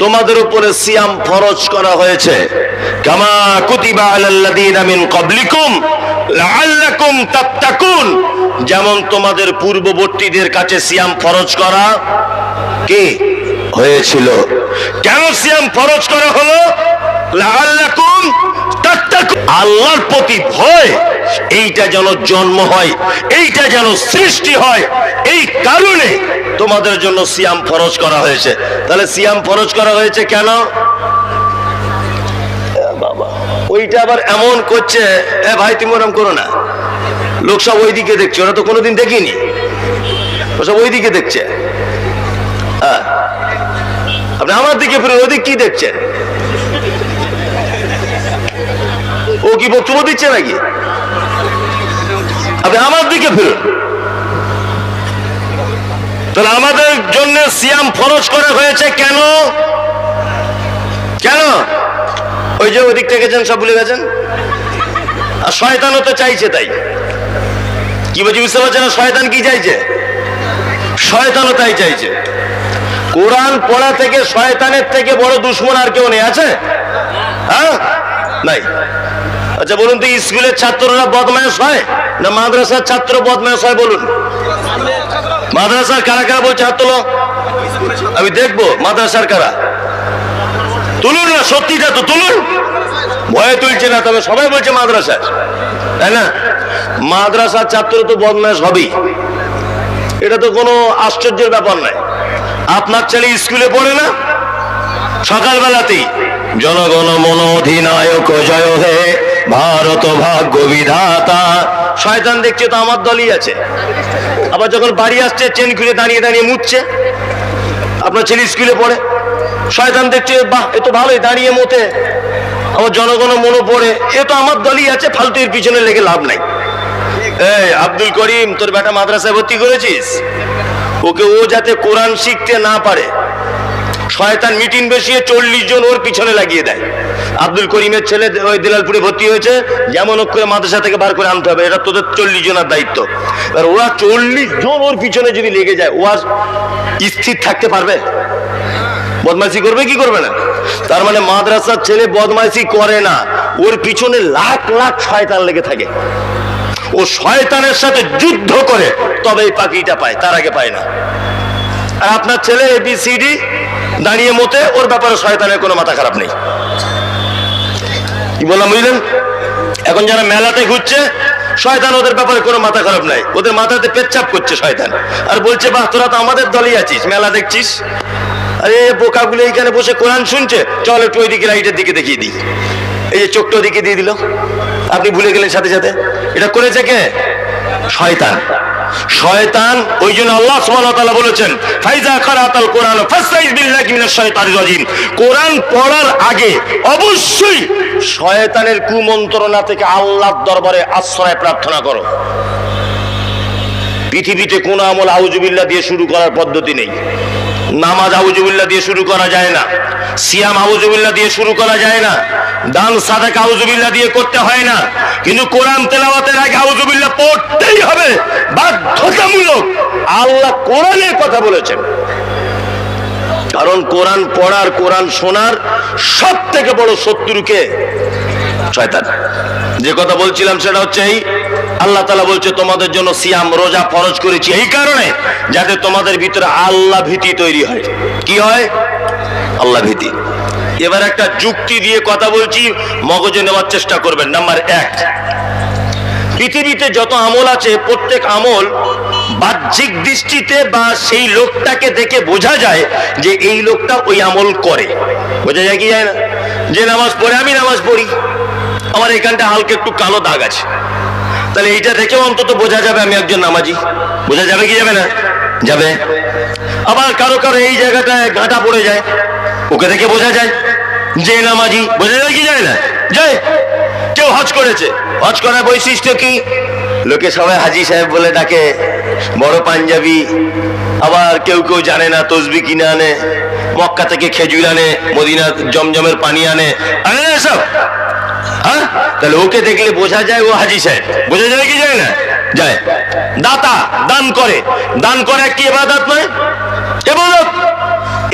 তোমাদের উপরে সিয়াম ফরজ করা হয়েছে। কামা কুতিবা আলাল্লাযীনা মিন ক্বাবলিকুম লাআল্লাকুম তাত্তাকুন। যেমন তোমাদের পূর্ববর্তীদের কাছে সিয়াম ফরজ করা কি হয়েছিল? কেন সিয়াম ফরজ করা হলো? লাআল্লাকুম আল্লাহর প্রতি ভয়, এইটা যেন জন্ম হয়, এইটা যেন সৃষ্টি হয়, এই কারণে তোমাদের জন্য সিয়াম ফরজ করা হয়েছে। তাহলে সিয়াম ফরজ করা হয়েছে কেন? বাবা, ওইটা আবার এমন করছে, এ ভাই, তুমি ওরম করো না। লোক সব ওইদিকে দেখছে, ওরা তো কোনোদিন দেখিনি। সব ওইদিকে দেখছে। হ্যাঁ। আপনি আমার দিকে ফিরে ওদিক কি দেখছেন ও কি বক্তব্য দিচ্ছে নাকি? আপনি আমার দিকে ফিরুন। তাহলে আমাদের জন্য সিয়াম ফরজ করা হয়েছে কেন? কেন? ওই যে ওদিক থেকে গেছেন সব ভুলে গেছেন? আর শয়তানও তো চাইছে তাই। কি বলছি, বুঝতে পারছেন শয়তান কি চাইছে? শয়তানও তাই চাইছে। কোরআন পড়া থেকে শয়তানের থেকে বড় দুশ্মন আর কেউ নেই, আছে? হ্যাঁ? নাই। আচ্ছা বলুন তো, স্কুলের ছাত্ররা বদমায়াস হয় না মাদ্রাসার ছাত্র বদমায়াস হয়, বলুন। মাদ্রাসার কারা কারা বলছে হাত তোলো? আমি দেখব, মাদ্রাসার কারা? তুলুন না, সত্যিটা তো তুলুন। ভয়ে তুলছে না, তবে সবাই বলছে মাদ্রাসার তাই না? মাদ্রাসার ছাত্র তো বদমাস হবেই। এটা তো কোনো আশ্চর্যের ব্যাপার নয়। আপনার ছেলে স্কুলে পড়ে না? সকালবেলাতেই। জনগণ মন অধিনায়ক জয় হে, ভারত ভাগ্য বিধাতা। শয়তান দেখছে তো আমার দলই আছে। আবার যখন বাড়ি আসছে, চেন খুলে দাঁড়িয়ে দাঁড়িয়ে মুচ্ছে আপনার ছেলে স্কুলে পড়ে। শয়তান দেখছে, বাহ, এ তো ভালোই, দাঁড়িয়ে মতে। আমার জনগণ মনে পড়ে, এ তো আমার দলই আছে, ফালতুর পিছনে লেগে লাভ নাই। এই, আব্দুল করিম, তোর বেটা মাদ্রাসায় ভর্তি করেছিস? ওকে ও যাতে কোরআন শিখতে না পারে। শয়তান মিটিং বসিয়ে চল্লিশ জন ওর পিছনে লাগিয়ে দেয়। আব্দুল করিমের ছেলে ওই দিলালপুরে ভর্তি হয়েছে, যেমন করে মাদ্রাসা থেকে বার করে আনতে হবে, এটা তোদের চল্লিশ জনের দায়িত্ব। এবার ওরা চল্লিশ জন ওর পিছনে যদি লেগে যায়, ও আর স্থির থাকতে পারবে? বদমাইশি করবে কি করবে না? তার মানে মাদ্রাসার ছেলে বদমাইশি করে না, ওর পিছনে লাখ লাখ শয়তান লেগে থাকে। ও শয়তানের সাথে যুদ্ধ করে, তবে এই পাখিটা পায়, তার আগে পায় না। আর আপনার ছেলে এবিসিডি দাঁড়িয়ে মতে ওর ব্যাপারে শয়তানের কোনো মাথা খারাপ নেই। কি বললাম, বুঝলেন? এখন যারা মেলাতে ঘুরছে, শয়তান ওদের ব্যাপারে কোনো মাথা খারাপ নাই। ওদের মাথাতে পেচ্ছাপ করছে শয়তান। আর বলছে, বাহ, তোরা তো আমাদের দলেই আছিস, মেলা দেখছিস? আরে, বোকাগুলো এইখানে বসে কোরআন শুনছে। চল একটু ওই দিকে লাইটের দিকে দেখিয়ে দিই। এই যে চোখটা ওদিকে দিয়ে দিল। আপনি ভুলে গেলেন সাথে সাথে। এটা করেছে কে? শয়তান। শয়তান, ওই জন্য আল্লাহ সুবহানাহু বলেছেন, ফাইজা কারাতাল কোরআন ফাস্তাইজ বিল্লাহি মিনাশ শাইতানির কোরআন পড়ার আগে অবশ্যই শয়তানের কুমন্ত্রণা থেকে আল্লাহর দরবারে আশ্রয় প্রার্থনা করো। পৃথিবীতে কোন আমল আউজুবিল্লাহ দিয়ে শুরু করার পদ্ধতি নেই। নামাজ আউজুবিল্লাহ দিয়ে শুরু করা যায় না। সিয়াম আউজুবিল্লাহ দিয়ে শুরু করা যায় না। দান, সাদাক আউজুবিল্লাহ দিয়ে করতে হয় না। কিন্তু কোরআন তেলাওয়াতের আগে আউজুবিল্লাহ পড়তেই হবে। বাধ্যতামূলক। আল্লাহ কোরআনের কথা বলেছেন। কারণ কোরআন পড়ার, কোরআন শোনার সব থেকে বড় শত্রুকে শয়তান। যে কথা বলছিলাম সেটা হচ্ছে এই, আল্লাহ তালা বলছে, তোমাদের জন্য সিয়াম, রোজা ফরজ করেছি এই কারণে যাতে তোমাদের ভিতরে আল্লাহ ভীতি তৈরি হয়। কি হয়? আল্লাহ ভীতি। এবার একটা যুক্তি দিয়ে কথা বলছি, মগজে নেওয়ার চেষ্টা করবেন। নাম্বার এক, পৃথিবীতে যত আমল আছে, প্রত্যেক আমল বাহ্যিক দৃষ্টিতে বা সেই লোকটাকে দেখে বোঝা যায় যে এই লোকটা ওই আমল করে। বোঝা যায় কি যায় না? যে নামাজ পড়ে, আমি নামাজ পড়ি। আমার এখানটা হালকা একটু কালো দাগ আছে। তাহলে এইটা দেখেও অন্তত বোঝা যাবে আমি একজন নামাজি। বোঝা যাবে কি যাবে না? যাবে। আবার কারও কারও এই জায়গাটায় গাঁটা পড়ে যায়। ওকে দেখে বোঝা যায় যে নামাজি। বোঝা যায় কি যায় না? যায় কেউ হজ করেছে। হজ করার বৈশিষ্ট্য কি? লোকে সবাই হাজি সাহেব বলে ডাকে, বড় পাঞ্জাবি। আবার কেউ কেউ জানে না তসবি কিনে আনে, মক্কা থেকে খেজুর আনে মদিনা জমজমের পানি আনে। আনে সব হ্যাঁ? তাহলে ওকে দেখলে বোঝা যায় ও হাজি সাহেব। বোঝা যায় কি যায় না? যায়। দাতা, দান করে। দান কি এবাদত নয়? এবাদত।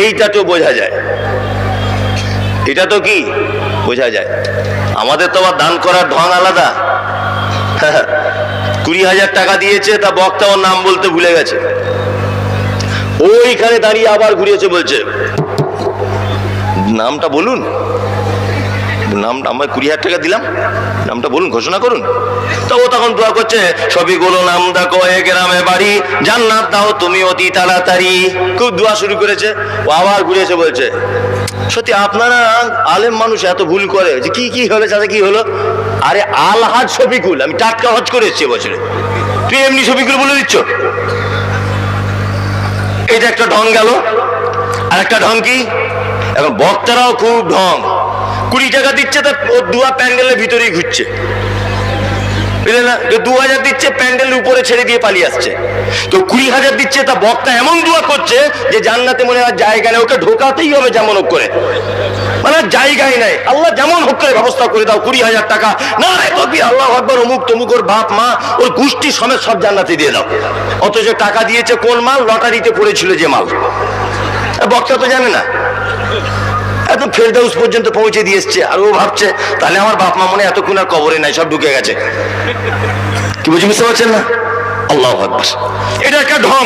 এইটা তো বোঝা যায়। এটা তো কি? বোঝা যায়। আমাদের তো আবার দান করার ঢং আলাদা। কুড়ি হাজার টাকা দিয়েছে, তা বক্তা ওর নাম বলতে ভুলে গেছে। ওইখানে দাঁড়িয়ে আবার ঘুরিয়েছে বলছে। নামটা বলুন। নামটা আমার কুড়ি হাজার টাকা দিলাম। নামটা বলুন, ঘোষণা করুন। তো ও তখন দোয়া করছে সবিগুলো নাম দেখো এ গ্রামে বাড়ি, জান্নাত দাও তুমি অতি তাড়াতাড়ি। খুব দোয়া শুরু করেছে। ও আবার ঘুরেছে বলছে, সত্যি আপনারা আলেম মানুষ, এত ভুল করে যে কি কি হলো চাচা কি হলো? আরে, আলহাজ শফিকুল, আমি টাটকা হজ করে এসেছি বছরে তুই এমনি শফিকুল বলে দিচ্ছ? এটা একটা ঢং গেল, আর একটা ঢং কি? এখন বক্তারাও খুব ঢং। কুড়ি টাকা দিচ্ছে, তা ও দুয়া প্যান্ডেলের ভিতরেই ঘুরছে। বুঝলে না? দু হাজার দিচ্ছে প্যান্ডেলের উপরে ছেড়ে দিয়ে পালিয়ে আসছে। তো কুড়ি হাজার দিচ্ছে, তা বক্তা এমন দোয়া করছে যে জান্নাতে মনে হয় জায়গা নেই, ওকে ঢোকাতেই হবে যেমন হোক করে। মানে জায়গাই নাই। আল্লাহ যেমন হোক করে ব্যবস্থা করে দাও, কুড়ি হাজার টাকা। না আল্লাহ আকবর, অমুক তমুক ওর বাপ, মা, ওর গোষ্ঠী সমেত সব জান্নাতে দিয়ে দাও। অথচ টাকা দিয়েছে কোন মাল? লটারিতে পড়েছিল যে মাল। বক্তা তো জানে না। একদম ফেরদাউস পর্যন্ত পৌঁছে দিয়ে এসছে। আর ও ভাবছে, তাহলে আমার বাপ মা মনে এতক্ষণ আর কবরে নাই, সব ঢুকে গেছে। কি বুঝে বুঝতে পারছেন না? আল্লাহ আকবার। এটা একটা ঢং।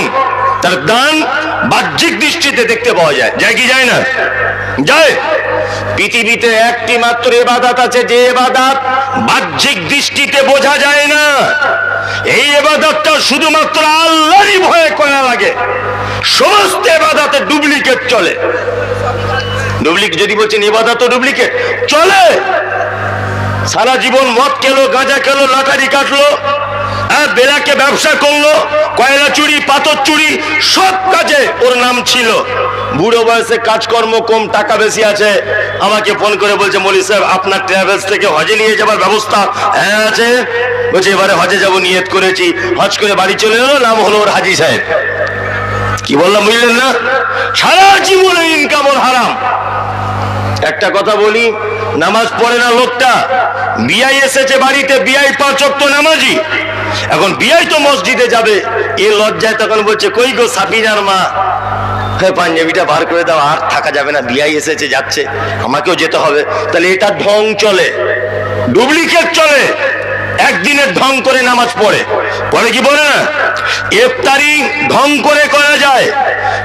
তার দান বাহ্যিক দৃষ্টিতে দেখতে পাওয়া যায়। যায় কি যায় না? যায়। পৃথিবীতে একটি মাত্র এবাদাত আছে, যে এবাদাত বাহ্যিক দৃষ্টিতে বোঝা যায় না। এই এবাদতটা শুধুমাত্র আল্লাহরই ভয়ে করা লাগে। সমস্ত এবাদাতে ডুপ্লিকেট চলে। ডুপ্লিকেট যদি বলছেন এবাদা তো ডুপ্লিকেট চলে! সারা জীবন মদ খেলো, গাঁজা খেলো, লটারি কাটলো হ্যাঁ বেলাকে ব্যবসা করল, কয়লা চুরি, পাথর চুরি, সব কাজে ওর নাম ছিল। বুড়ো বয়সে কাজকর্ম কম, টাকা বেশি আছে। আমাকে ফোন করে বলছে, মলি সাহেব, আপনার ট্রাভেলস থেকে হজে নিয়ে যাবার ব্যবস্থা হ্যাঁ আছে? বলছে, এবারে হজে যাব, নিয়ত করেছি। হজ করে বাড়ি চলে এলো, নাম হলো ওর হাজি সাহেব। কি বললাম বুঝলেন না? সারা জীবনে ইনকাম হারাম। একটা কথা বলি, নামাজ পড়ে না লোকটা। বিয়াই এসেছে বাড়িতে বিয়াই পাঁচ অক্ত নামাজি। এখন বিয়াই তো মসজিদে যাবে। এ লজ্জায় তখন বলছে, কই গো সাফিনার মা? হ্যাঁ পাঞ্জাবিটা বার করে দাও, আর থাকা যাবে না। বিয়াই এসেছে, যাচ্ছে। আমাকেও যেতে হবে। তাহলে এটা ঢং চলে। ডুপ্লিকেট চলে। একদিনের ঢং করে নামাজ পড়ে। পরে কি বলে না? ইফতারি ঢং করে করা যায়।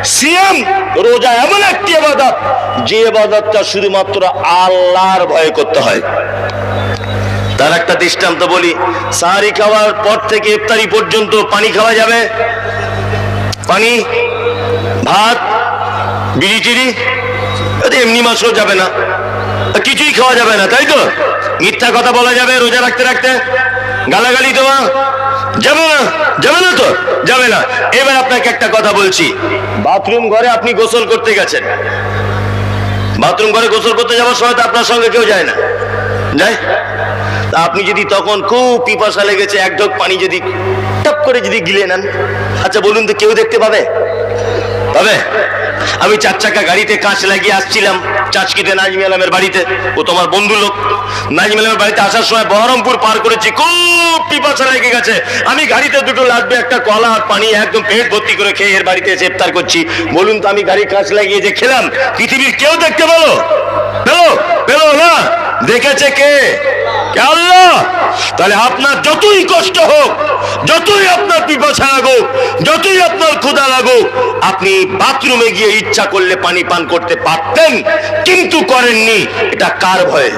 সিয়াম রোজা এমন একটি এবাদত যে এবাদতটা শুধুমাত্র আল্লাহর ভয়ে করতে হয়। তার একটা দৃষ্টান্ত বলি, সাহারি খাওয়ার পর থেকে ইফতারি পর্যন্ত পানি খাওয়া যাবে? পানি, ভাত, বিড়ি চিড়ি এমনি মাছও যাবে না। কিছুই খাওয়া যাবে না, তাই তো? মিথ্যা কথা বলা যাবে, রোজা রাখতে রাখতে। গালাগালি দেওয়া যাবে না যাবে না তো? যাবে না। এবার আপনাকে একটা কথা বলছি। বাথরুম ঘরে আপনি গোসল করতে গেছেন। বাথরুম ঘরে গোসল করতে যাওয়ার সময় তো আপনার সঙ্গে কেউ যায় না। যায়? আপনি যদি তখন খুব পিপাসা লেগেছে, এক ঢোক পানি যদি টপ করে যদি গিলে নেন। আচ্ছা বলুন তো কেউ দেখতে পাবে? পাবে? আমি চার চাকা গাড়িতে কাঁচ লাগিয়ে আসছিলাম। চাচকিতে নাজমি আলমের বাড়িতে। ও তোমার বন্ধু লোক। নাজমি আলমের বাড়িতে আসার সময় বহরমপুর পার করেছি, খুব পিপাসা লেগে গেছে। আমি গাড়িতে দুটো লাগবে, একটা কলা আর পানি, একদম পেট ভর্তি করে খেয়ে এর বাড়িতে এসে ইফতার করছি। বলুন তো আমি গাড়ি কাঁচ লাগিয়ে যে খেলাম, পৃথিবীর কেউ দেখতে পেল? পেল? পেল না? দেখেছে কে? আল্লাহ, তাহলে আপনার যতই কষ্ট হোক, যতই আপনার পিপাসা লাগুক, যতই আপনার ক্ষুধা লাগুক, আপনি বাথরুমে গিয়ে ইচ্ছা করলে পানি পান করতে পারতেন, কিন্তু করেননি, এটা কার ভয়ে?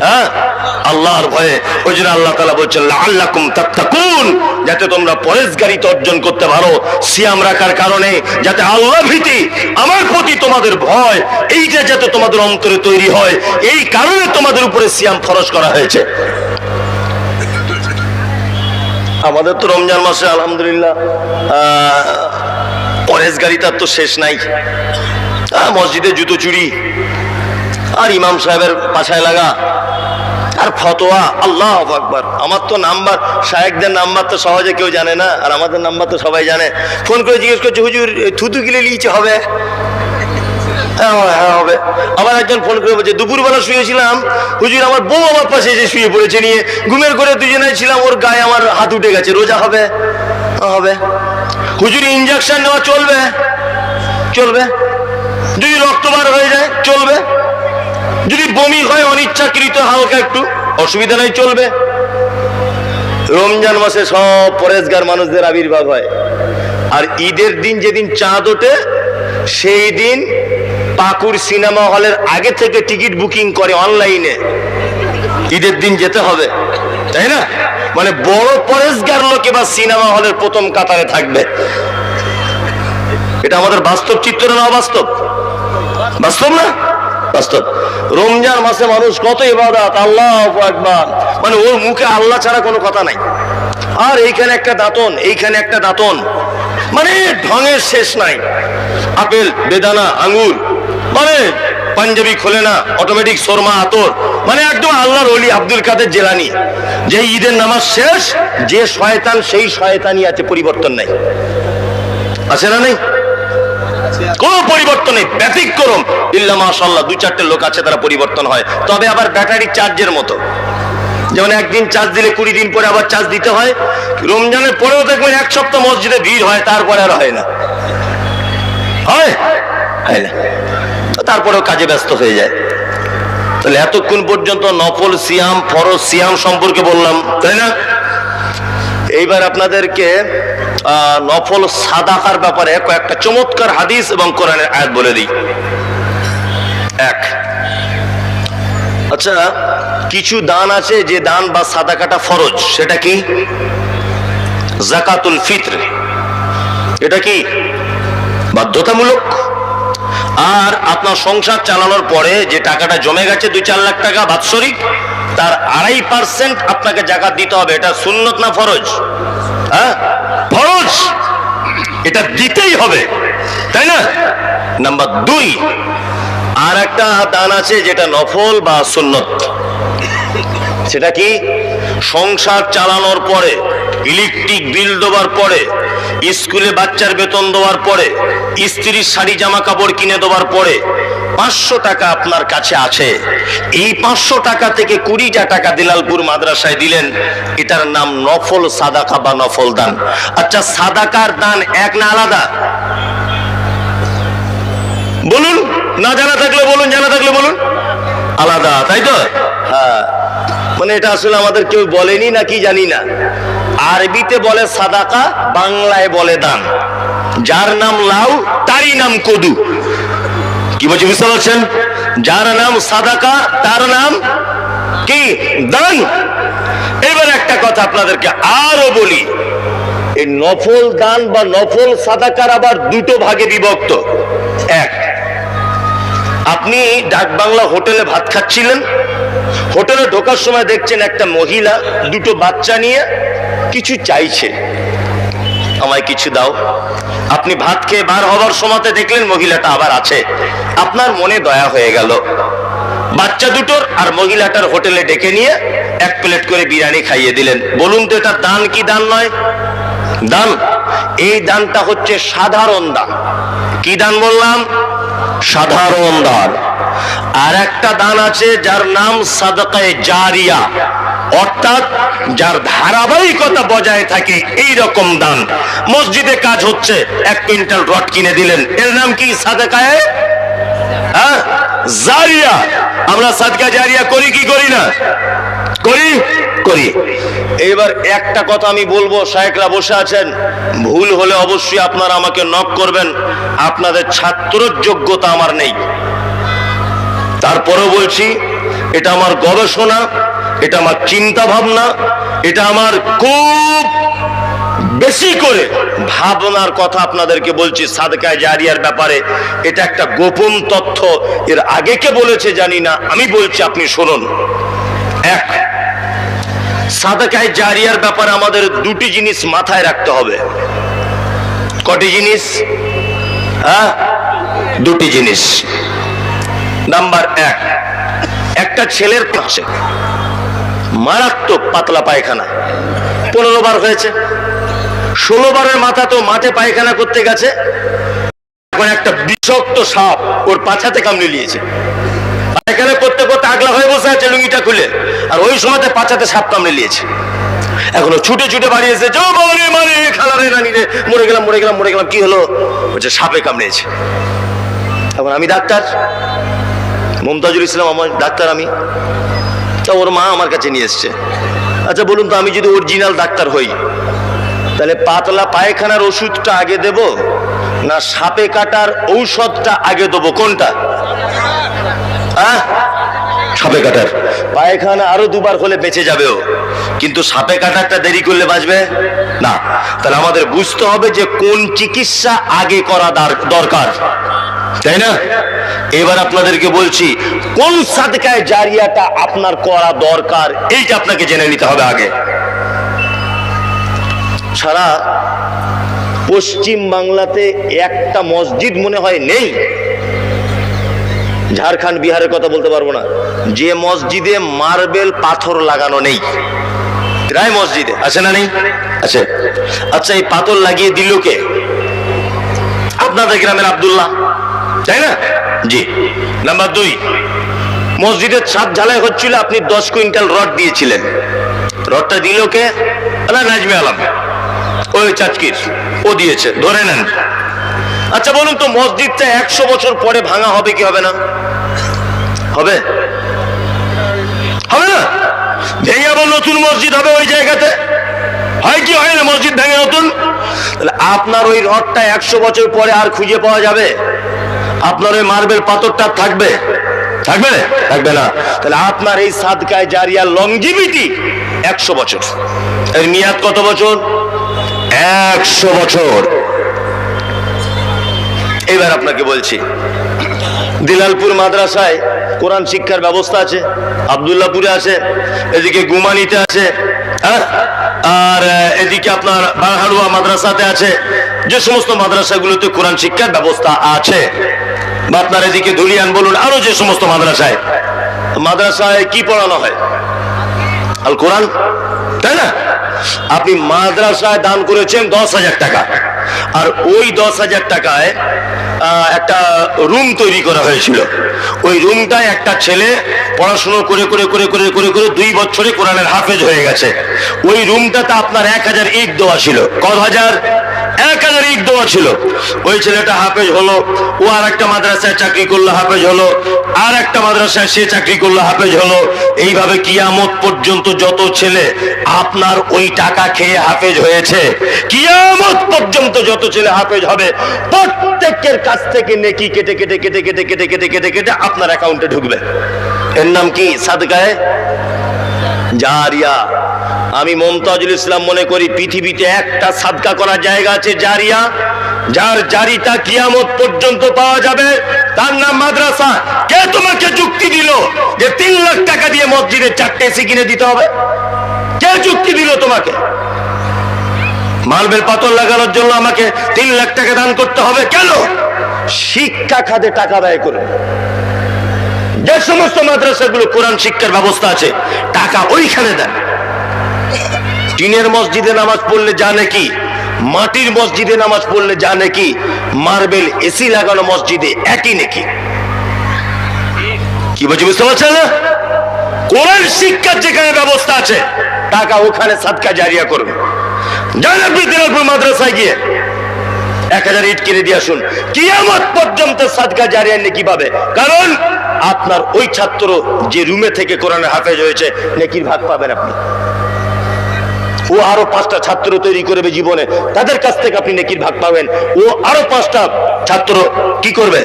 হ্যাঁ? আল্লাহর ভয়ে। ওই জন্য আল্লাহ তালা বলছেন আল্লাকুম তাত্তাকুন যাতে তোমরা পরেশগারিতা অর্জন করতে পারো, সিয়াম রাখার কারণে, যাতে আল্লাহ ভীতি, আমার প্রতি তোমাদের ভয় এইটা যাতে তোমাদের অন্তরে তৈরি হয়, এই কারণে তোমাদের উপরে সিয়াম ফরজ করা হয়েছে। আমাদের তো রমজান মাসে আলহামদুলিল্লাহ পরেশগারিতার তো শেষ নাই। মসজিদে জুতো চুরি, আর ইমাম সাহেবের পাছায় লাগা আর ফতোয়া আল্লাহ আকবার। আমার তো নাম্বার শায়েকদের নাম্বার তো সহজে কেউ জানে না আর আমাদের নাম্বার তো সবাই জানে। ফোন করে জিজ্ঞেস করছে হুজুর থুতু গিলে লিচে হবে? হ্যাঁ হ্যাঁ হবে। আবার একজন ফোন করে বলছে দুপুরবেলা শুয়েছিলাম হুজুর আমার বউ আমার পাশে এসে শুয়ে পড়েছে নিয়ে। ঘুমের করে দুজনে ছিলাম ওর গায়ে আমার হাত উঠে গেছে রোজা হবে? হ্যাঁ, হবে। হুজুর ইঞ্জেকশন নেওয়া চলবে? চলবে। যদি রক্ত বার হয়ে যায় চলবে। যদি বমি হয়, অনিচ্ছাকৃত হালকা একটু, অসুবিধা নাই, চলবে। রমজান মাসে সব পরেশগার মানুষদের আবির্ভাব হয়। আর ঈদের দিন যেদিন চাঁদ ওঠে, সেই দিন পাকুর সিনেমা হলের আগে থেকে টিকিট বুকিং করে অনলাইনে। ঈদের দিন যেতে হবে, তাই না? মানে বড় পরেশগার লোক এবার সিনেমা হলের প্রথম কাতারে থাকবে। এটা আমাদের বাস্তব চিত্র না অবাস্তব? বাস্তব না? রমজান মাসে মানুষ কত ইবাদত, আল্লাহ একবার মানে ওর মুখে আল্লাহ ছাড়া কোনো কথা নাই। আর এইখানে একটা দাঁতন, এইখানে একটা দাঁতন। মানে ঢঙের শেষ নাই। আপেল, বেদানা, আঙ্গুর মানে পাঞ্জাবি খোলে না অটোমেটিক শর্মা, আতর। মানে একদম আল্লাহর অলি আব্দুল কাদের জেলানি। যে ঈদের নামাজ শেষ, যে শয়তান, সেই শয়তানই আছে, পরিবর্তন নাই। আছে না নেই? কোনো পরিবর্তন ব্যতিক্রম। ইল্লা মাশাল্লাহ দু চারটে লোক আছে তারা পরিবর্তন হয়। তবে আবার ব্যাটারি চার্জের মতো। যেমন একদিন চার্জ দিলে কুড়ি দিন পরে আবার চার্জ দিতে হয়। রমজানের পরেও দেখবেন এক সপ্তাহ মসজিদে ভিড় হয়, তারপরে আর হয় না। হয়? হয় না। তারপরেও কাজে ব্যস্ত হয়ে যায়। তাহলে এতক্ষণ পর্যন্ত নফল সিয়াম, ফরজ সিয়াম সম্পর্কে বললাম, তাই না? এইবার আপনাদেরকে নফল সাদাকার ব্যাপারে কয়েকটা চমৎকার হাদিস এবং কোরআনের আয়াত বলে দিই। এক আচ্ছা কিছু দান আছে যে দান বা সাদাকাটা ফরজ, সেটা কি? জাকাতুল ফিত্র। এটা কি? বাধ্যতামূলক? আর আপনার সংসার চালানোর পরে যে টাকাটা জমে গেছে দুই চার লাখ টাকা বাৎসরিক, তার আড়াই পার্সেন্ট আপনাকে জাকাত দিতে হবে, এটা সুন্নত না ফরজ? হ্যাঁ? ফরজ। এটা দিতেই হবে, তাই না? নাম্বার দুই আর একটা দান আছে যেটা নফল বা সুন্নত। সেটা কি? সংসার চালানোর পরে, ইলেকট্রিক বিল দেওয়ার পরে, স্কুলে বাচ্চার বেতন দেওয়ার পরে, স্ত্রীর শাড়ি জামা কাপড় কিনে দেওয়ার পরে পাঁচশো টাকা আপনার কাছে আছে। এই পাঁচশো টাকা থেকে কুড়িটা টাকা দিলালপুর মাদ্রাসায় দিলেন। এটার নাম নফল সাদাকা বা নফল দান। আচ্ছা সাদাকার দান এক না আলাদা? বলুন, না জানা থাকলে বলুন, জানা থাকলে বলুন। আলাদা, তাই তো? হ্যাঁ। মানে এটা আসলে আমাদের কেউ বলেনি না কি জানি না। আরবিতে বলে সাদাকা, বাংলায় বলে দান। যার নাম লাউ, তারই নাম কদু। কি বলছি, বুঝতে পারছেন? যার নাম সাদাকা, তার নাম কি? দান। এবার একটা কথা আপনাদেরকে আরও বলি। এই নফল দান বা নফল সাদাকার আবার দুটো ভাগে বিভক্ত। এক, আপনি ডাক বাংলা হোটেলে ভাত খাচ্ছিলেন। হোটেলে ঢোকার সময় দেখছেন একটা মহিলা দুটো বাচ্চা নিয়ে কিছু চাইছে। আমায় কিছু দাও। আপনি ভাত খেয়ে বার হবার সময়তে দেখলেন মহিলাটা আবার আছে। আপনার মনে দয়া হয়ে গেল। বাচ্চা দুটোর আর মহিলাটার হোটেলে ডেকে নিয়ে এক প্লেট করে বিরিয়ানি খাইয়ে দিলেন। বলুন তো এটা দান কি দান নয়? দান? এই দানটা হচ্ছে সাধারণ দান। কি দান বললাম? সাধারণ দান। আর একটা দান আছে যার নাম সাদকায়ে জারিয়া। অর্থাৎ যার ধারাবাহিকতা বজায় থাকে এই রকম দান। মসজিদে কাজ হচ্ছে, এক কুইন্টাল রড কিনে দিলেন। এর নাম কি? হ্যাঁ? জারিয়া। আমরা সাদকা জারিয়া করি কি করি না? করি? করি। এবার একটা কথা আমি বলব শায়েকরা বসে আছেন। ভুল হলে অবশ্যই আপনারা আমাকে নক করবেন। আপনাদের ছাত্রর যোগ্যতা আমার নেই। তারপরেও বলছি, এটা আমার গবেষণা। এটা আমার চিন্তা ভাবনা এটা আমার খুব বেশি করে ভাবনার কথা আপনাদেরকে বলছি সাদকায় জারিয়ার ব্যাপারে। এটা একটা গোপন তথ্য, এর আগে কে বলেছে জানি না, আমি বলছি আপনি শুনুন। এক সাদাকায় জারিয়ার ব্যাপারে আমাদের দুটি জিনিস মাথায় রাখতে হবে। কটি জিনিস? হ্যাঁ? দুটি জিনিস। নাম্বার এক, একটা ছেলের পাশে। মারাত্মক পাতলা পায়খানা। পনেরো বার হয়েছে। ষোলো বারের মাথা তো মাঠে পায়খানা করতে গেছে। এখন একটা বিষাক্ত সাপ ওর পাছাতে কামড়ে নিয়েছে। পায়খানা করতে করতে আগলা হয়ে বসে আছে লুঙ্গিটা খুলে। আর ওই সময়তে পাছাতে সাপ কামড়ে নিয়েছে। এখনও ছুটে ছুটে বাড়ি এসে যো বাবারে মারে খালারে নানি রে, মরে গেলাম মরে গেলাম মরে গেলাম। কি হলো? বলছে, সাপে কামড়েছে। এখন আমি ডাক্তার, মমতাজুল ইসলাম আমার ডাক্তার আমি। তা ওর মা আমার কাছে নিয়ে এসছে। আচ্ছা বলুন তো, আমি যদি অরিজিনাল ডাক্তার হই, তাহলে পাতলা পায়খানার ওষুধটা আগে দেব না সাপে কাটার ঔষধটা আগে দেবো? কোনটা? আহ? সাপে কাটার। পায়খানা আরও দুবার হলে বেঁচে যাবে ও। কিন্তু সাপে কাটারটা দেরি করলে বাঁচবে? না। তাহলে আমাদের বুঝতে হবে যে কোন চিকিৎসা আগে করা দার- দরকার। তাই না? এবার আপনাদেরকে বলছি, কোন সাদকায় জারিয়াটা আপনার করা দরকার, এইটা আপনাকে জেনে নিতে হবে আগে। সারা পশ্চিম বাংলাতে একটা মসজিদ মনে হয় নেই। ঝাড়খণ্ড, বিহারের কথা বলতে পারব না। যে মসজিদে মার্বেল পাথর লাগানো নেই। প্রায় মসজিদে, আছে না নেই? আছে। আচ্ছা এই পাথর লাগিয়ে দিল কে? আপনাদের গ্রামের আব্দুল্লাহ। তাই না? জি। নাম্বার দুই মসজিদের ছাদ ঝালাই হচ্ছিল আপনি দশ কুইন্টাল রড দিয়েছিলেন। রডটা দিল কে? নাজমে আলম। ওই চাচকির ও দিয়েছে ধরে নেন। আচ্ছা বলুন তো মসজিদটা একশো বছর পরে ভাঙা হবে কি হবে না? হবে? হবে না? ভেঙে আবার নতুন মসজিদ হবে ওই জায়গাতে? হয় কি হয় না মসজিদ ভেঙে নতুন? তাহলে আপনার ওই রডটা একশো বছর পরে আর খুঁজে পাওয়া যাবে? আপনার ওই মার্বেল পাথরটা থাকবে? থাকবে? থাকবে না। তাহলে আপনার এই সাদকায় জারিয়া লংজিভিটি একশো বছর। এর মেয়াদ কত বছর? একশো বছর। এবার আপনাকে বলছি, দিলালপুর মাদ্রাসায় কোরআন শিক্ষার ব্যবস্থা আছে আবদুল্লাপুরে আছে, এদিকে গুমানিতে আছে হ্যাঁ? আর এদিকে আপনার বারহাড়ুয়া মাদ্রাসাতে আছে যে সমস্ত মাদ্রাসাগুলোতে কোরআন শিক্ষার ব্যবস্থা আছে বা আপনার এদিকে ধুলিয়ান বলুন, আরও যে সমস্ত মাদ্রাসায়। মাদ্রাসায় কি পড়ানো হয়? আল কোরআন? তাই না? আপনি মাদ্রাসায় দান করেছেন দশ হাজার টাকা। আর ওই দশ হাজার টাকায় একটা রুম তৈরি করা হয়েছিল। ওই রুমটায় একটা ছেলে পড়াশুনো করে করে করে করে করে করে দুই বছরে কোরআনের হাফেজ হয়ে গেছে। ওই রুমটাতে আপনার এক হাজার ইট দেওয়া ছিল। কত হাজার? এক হাজার ইট দেওয়া ছিল। ওই ছেলেটা হাফেজ হলো, ও আর একটা মাদ্রাসায় চাকরি করল, হাফেজ হলো। আর একটা মাদ্রাসায় সে চাকরি করল, হাফেজ হলো। এইভাবে কিয়ামত পর্যন্ত যত ছেলে আপনার ওই টাকা খেয়ে হাফেজ হয়েছে, কিয়ামত পর্যন্ত যত ছেলে হাফেজ হবে, প্রত্যেকের কাছ থেকে নেকি কেটে কেটে কেটে কেটে কেটে কেটে কেটে কেটে আপনার অ্যাকাউন্টে ঢুকবে। এর নাম কি? সাদকায় জারিয়া। আমি মমতাজুল ইসলাম মনে করি পৃথিবীতে একটা সাদকা করার জায়গা আছে জারিয়া, যার জারিতা কিয়ামত পর্যন্ত পাওয়া যাবে। তার নাম মাদ্রাসা। কে তোমাকে যুক্তি দিল যে তিন লাখ টাকা দিয়ে মসজিদের চারটে এসি কিনে দিতে হবে? কে যুক্তি দিল তোমাকে? মার্বেল পাথর লাগানোর জন্য আমাকে তিন লাখ টাকা দান করতে হবে কেন? শিক্ষা খাতে টাকা ব্যয় করবে যে সমস্ত মাদ্রাসাগুলো কোরআন শিক্ষার ব্যবস্থা আছে, টাকা ওইখানে দেন টিনের মসজিদে নামাজ পড়লে জানে কি? মাটির মসজিদে নামাজ পড়লে জানে কি? মার্বেল এসি লাগানো মসজিদে একই নাকি? কি বলছি, বুঝতে পারছেন না? কোরআন শিক্ষার যেখানে ব্যবস্থা আছে, টাকা ওখানে সাদকা জারিয়া করবে। যান আপনি মাদ্রাসায় গিয়ে এক হাজার ইট কিনে দিয়ে আসুন। কিয়ামত পর্যন্ত সাদকা জারিয়া নেকি পাবে। কারণ আপনার ওই ছাত্র যে রুমে থেকে কোরআনে হাফেজ হয়েছে, নেকির ভাগ পাবেন আপনি। ও আরও পাঁচটা ছাত্র তৈরি করবে জীবনে। তাদের কাছ থেকে আপনি নেকির ভাগ পাবেন। ও আরও পাঁচটা ছাত্র কি করবে?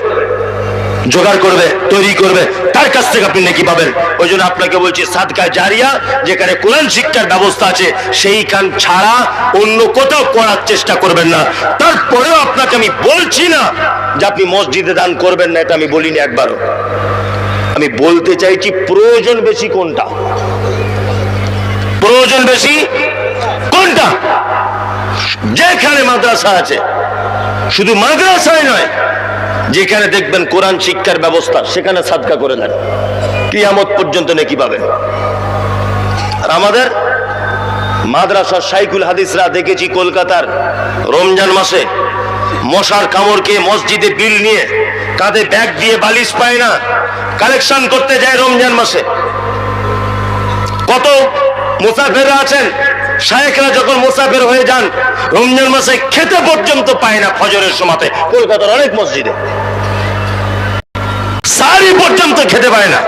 জোগাড় করবে, তৈরি করবে। তার কাছ থেকে আপনি নেকি পাবেন। ওই জন্য আপনাকে বলছি, সাদকা জারিয়া, যেখানে কোরআন শিক্ষার ব্যবস্থা আছে, সেইখান ছাড়া অন্য কোথাও করার চেষ্টা করবেন না। তারপরেও আপনাকে আমি বলছি না যে আপনি মসজিদে দান করবেন না, এটা আমি বলিনি একবারও। আমি বলতে চাইছি, প্রয়োজন বেশি কোনটা? প্রয়োজন বেশি কোনটা যেখানে মাদ্রাসা আছে। শুধু মাদ্রাসায় নয়, যেখানে দেখবেন কোরআন শিক্ষার ব্যবস্থা, সেখানে সাদকা করে দেন। কিয়ামত পর্যন্ত নাকি পাবেন। আর আমাদের মাদ্রাসার সাইকুল হাদিসরা দেখেছি কলকাতার রমজান মাসে মশার কামড় খেয়ে মসজিদে বিল নিয়ে কাঁধে ব্যাগ দিয়ে বালিশ পায় না, কালেকশন করতে যায় রমজান মাসে। কত মুসাফেররা আছেন শায়েখরা যখন মোসাফের হয়ে যান, রমজান মাসে খেতে পর্যন্ত পায় না ফজরের সময়তে। কলকাতার অনেক মসজিদে। সারি পর্যন্ত খেতে পায় না।